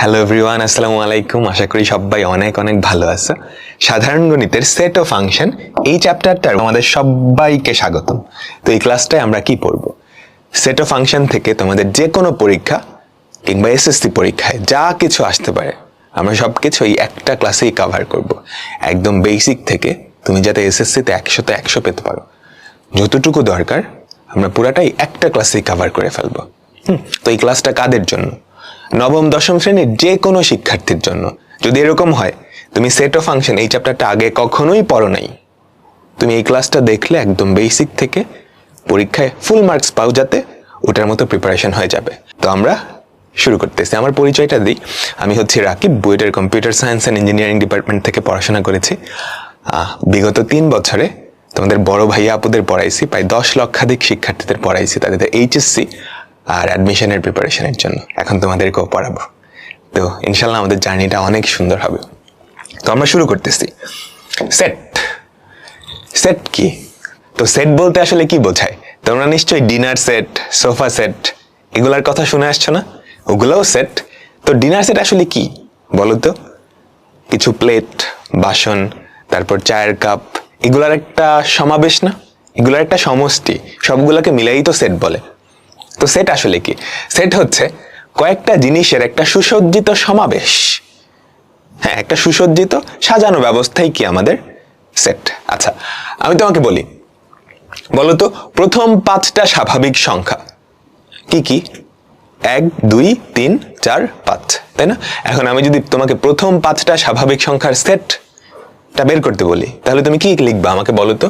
Hello everyone আসসালামু আলাইকুম। আশা করি সবাই অনেক অনেক ভালো আছে। সাধারণ গণিতের সেট ও ফাংশন এই চ্যাপ্টারটার আমাদের সবাইকে স্বাগতম। তো এই ক্লাসটায় আমরা কি পড়ব? সেট ও ফাংশন থেকে তোমাদের যে কোনো পরীক্ষা কিংবা এসএসসি পরীক্ষায় যা কিছু আসতে পারে আমরা সব কিছু এই একটা ক্লাসেই কভার করব। একদম বেসিক থেকে তুমি যাতে এসএসসিতে একশোতে একশো পেতে পারো। যতটুকু দরকার আমরা পুরাটাই একটা ক্লাসেই কভার করে ফেলব। হুম, তো এই ক্লাসটা কাদের জন্য? নবম, দশম শ্রেণির যে কোনো শিক্ষার্থীর জন্য। যদি এরকম হয়, তুমি সেট অফ ফাংশন এই চ্যাপ্টারটা আগে কখনোই পড়ো নাই। তুমি এই ক্লাসটা দেখলে একদম বেসিক থেকে পরীক্ষায় ফুল মার্কস পাও যাতে ওটার মতো প্রিপারেশন হয়ে যাবে। তো আমরা শুরু করতেছি। আমার পরিচয়টা দিই। আমি হচ্ছি রাকিব, বুয়েটের computer science and engineering department থেকে পড়াশোনা করেছি। বিগত তিন বছরে তোমাদের বড় ভাইয়া আপুদের পড়াইছি, প্রায় দশ লক্ষাধিক শিক্ষার্থীদের পড়াইছি, তাদের এইচএসসি আর অ্যাডমিশনের প্রিপারেশনের জন্য। এখন তোমাদেরকেও পড়াবো। তো ইনশাল্লাহ আমাদের জার্নিটা অনেক সুন্দর হবে। তো আমরা শুরু করতেছি। সেট সেট কি? তো সেট বলতে আসলে কি বোঝায়? তোমরা নিশ্চয়ই ডিনার সেট সোফা সেট এগুলার কথা শুনে আসছো না? ওগুলোও সেট তো ডিনার সেট আসলে কি? বলো তো। কিছু প্লেট বাসন, তারপর চায়ের কাপ এগুলার একটা সমাবেশ না? এগুলার একটা সমষ্টি। সবগুলোকে মিলাই তো সেট বলে। তো সেট আসলে কি? সেট হচ্ছে কয়েকটা জিনিসের একটা সুসজ্জিত সমাবেশ। হ্যাঁ একটা সুসজ্জিত সাজানো ব্যবস্থাই কি আমাদের সেট আচ্ছা আমি তোমাকে বলি। বলো তো প্রথম পাঁচটা স্বাভাবিক সংখ্যা। কি কি? এক, দুই, তিন, চার, পাঁচ, তাই না? এখন আমি যদি তোমাকে প্রথম পাঁচটা স্বাভাবিক সংখ্যার সেটটা বের করতে বলি, তাহলে তুমি কি লিখবা আমাকে বলো তো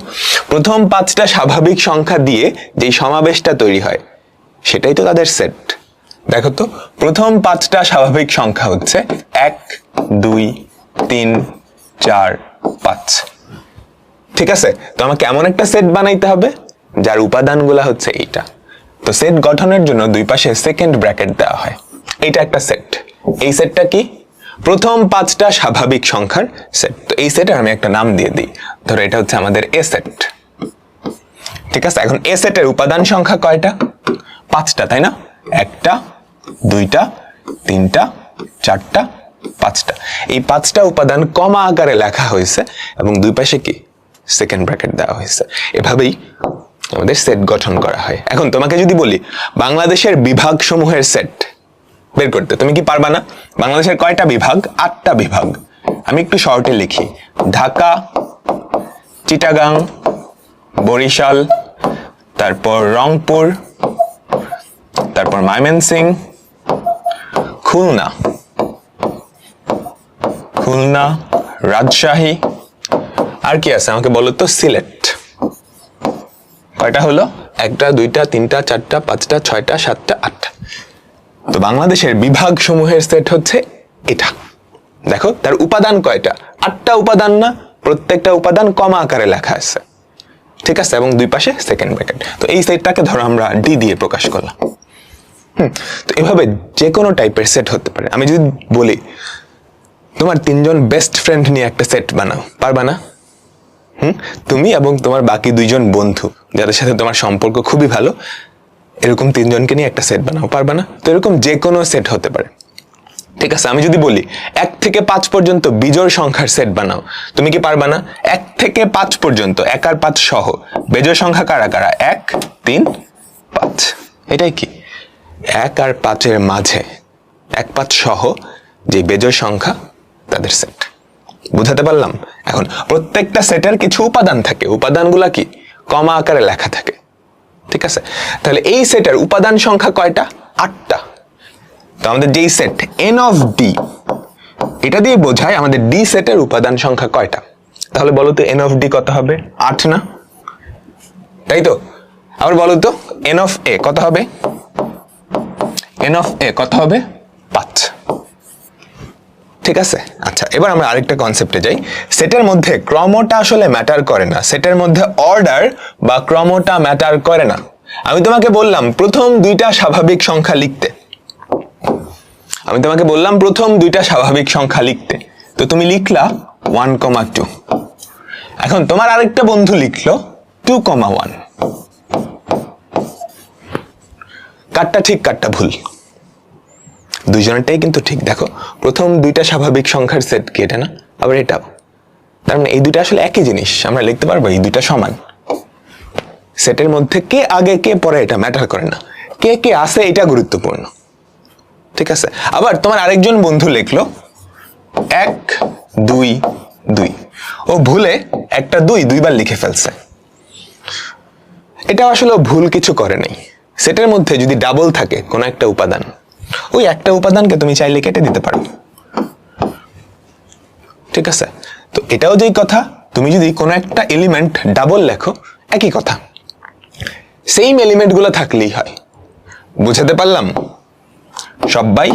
প্রথম পাঁচটা স্বাভাবিক সংখ্যা দিয়ে যেই সমাবেশটা তৈরি হয় সেটাই তো তাদের সেট দেখো তো, প্রথম পাঁচটা স্বাভাবিক সংখ্যা হচ্ছে এক, দুই, তিন, চার, পাঁচ। ঠিক আছে? তো আমাকে এমন একটা সেট বানাইতে হবে, যার উপাদানগুলো হচ্ছে এইটা। তো সেট গঠনের জন্য দুই পাশে সেকেন্ড ব্র্যাকেট দেওয়া হয়। এইটা একটা সেট এই সেটটা কি? প্রথম পাঁচটা স্বাভাবিক সংখ্যার সেট তো এই সেটের আমি একটা নাম দিয়ে দিই। ধরো এটা হচ্ছে আমাদের এ সেট ঠিক আছে? এখন এ সেটের উপাদান সংখ্যা কয়টা? পাঁচটা, তাই না? একটা, দুইটা, তিনটা, চারটা, পাঁচটা। এই পাঁচটা উপাদান কমা আকারে লেখা হয়েছে এবং দুই পাশে কি? সেকেন্ড ব্র্যাকেট দেওয়া হয়েছে। এভাবেই আমাদের সেট গঠন করা হয়। এখন তোমাকে যদি বলি, বাংলাদেশের বিভাগ সমূহের সেট বের করতে, তুমি কি পারবা না? বাংলাদেশের কয়টা বিভাগ? আটটা বিভাগ। আমি একটু শর্টে লিখি। ঢাকা, চিটাগাং, বরিশাল, তারপর রংপুর তারপর ময়মনসিং খুলনা খুলনা রাজশাহী আর কি আছে? আমাকে বলো তো সিলেট কয়টা হলো? একটা, দুইটা, তিনটা, চারটা, পাঁচটা, ছয়টা, সাতটা, আটটা। তো বাংলাদেশের বিভাগ সমূহের সেট হচ্ছে এটা। দেখো, তার উপাদান কয়টা? আটটা উপাদান না, প্রত্যেকটা উপাদান কমা আকারে লেখা আছে। ঠিক আছে? এবং দুই পাশে সেকেন্ড ব্র্যাকেট তো এই সেটটাকে ধরো, আমরা ডি দিয়ে প্রকাশ করলাম। তো এভাবে যে কোনো টাইপের সেট হতে পারে। আমি যদি বলি, তোমার তিনজন বেস্ট ফ্রেন্ড নিয়ে একটা সেট বানাও। পারবা না? হুম? তুমি এবং তোমার বাকি দুইজন বন্ধু, যাদের সাথে তোমার সম্পর্ক খুবই ভালো, এরকম তিনজনকে নিয়ে একটা সেট বানাও। পারবা না? তো এরকম যে কোনো সেট হতে পারে। ঠিক আছে, আমি যদি বলি, এক থেকে পাঁচ পর্যন্ত বিজোড় সংখ্যার সেট বানাও, তুমি কি পারবা না? এক থেকে পাঁচ পর্যন্ত, এক আর পাঁচ সহ। বেজোড় সংখ্যা কারা কারা? এক, তিন, পাঁচ। এটাই কি? এক আর পাঁচের মাঝে। এক পাঁচ সহ যে বেজোড় সংখ্যা, তাদের সেট বুঝাতে পারলাম? এখন প্রত্যেকটা সেটের কিছু উপাদান থাকে। উপাদানগুলা কি? কমা আকারে লেখা থাকে। ঠিক আছে? তাহলে এই সেটের উপাদান সংখ্যা কয়টা? আটটা। তো আমাদের যেই সেট এন অফ ডি এটা দিয়ে বোঝায় আমাদের ডি সেটের উপাদান সংখ্যা কয়টা। তাহলে বলো তো এন অফ ডি কত হবে? আট না? তাই তো? আবার বলো তো এন অফ এ কত হবে? এন অফ এ কত হবে পাঁচ ঠিক আছে? আচ্ছা এবার আমরা আরেকটা কনসেপ্টে যাই। সেটের মধ্যে ক্রমটা আসলে ম্যাটার করে না। সেটের মধ্যে অর্ডার বা ক্রমটা ম্যাটার করে না। আমি তোমাকে বললাম, প্রথম দুইটা স্বাভাবিক সংখ্যা লিখতে। আমি তোমাকে বললাম, প্রথম দুইটা স্বাভাবিক সংখ্যা লিখতে। তো তুমি লিখলা ওয়ান কমা টু এখন তোমার আরেকটা বন্ধু লিখলো টু কমা ওয়ান কারটা ঠিক, কারটা ভুল। দুজনেরটাই কিন্তু ঠিক। দেখো, প্রথম দুইটা স্বাভাবিক সংখ্যার সেট কি এটা না? আবার এটাও। তার মানে এই দুইটা আসলে একই জিনিস। আমরা লিখতে পারব এই দুইটা সমান। সেটের মধ্যে কে আগে, কে পরে এটা ম্যাটার করে না। কে কে আসে এটা গুরুত্বপূর্ণ। ঠিক আছে? আবার তোমার আরেকজন বন্ধু লিখলো, এক, দুই দুই। ও ভুলে একটা দুই, দুইবার লিখে ফেলছে। এটা আসলে ভুল কিছু করে নাই। সেটের মধ্যে যদি ডাবল থাকে, কোনো একটা উপাদান, ওই একটা উপাদানকে তুমি চাইলে কেটে দিতে পারো। ঠিক আছে? তো এটাও যেই কথা, তুমি যদি কোনো একটা এলিমেন্ট ডাবল লেখো, একই কথা। সেইম এলিমেন্টগুলো থাকলেই হয়। বুঝাতে পারলাম? সবাই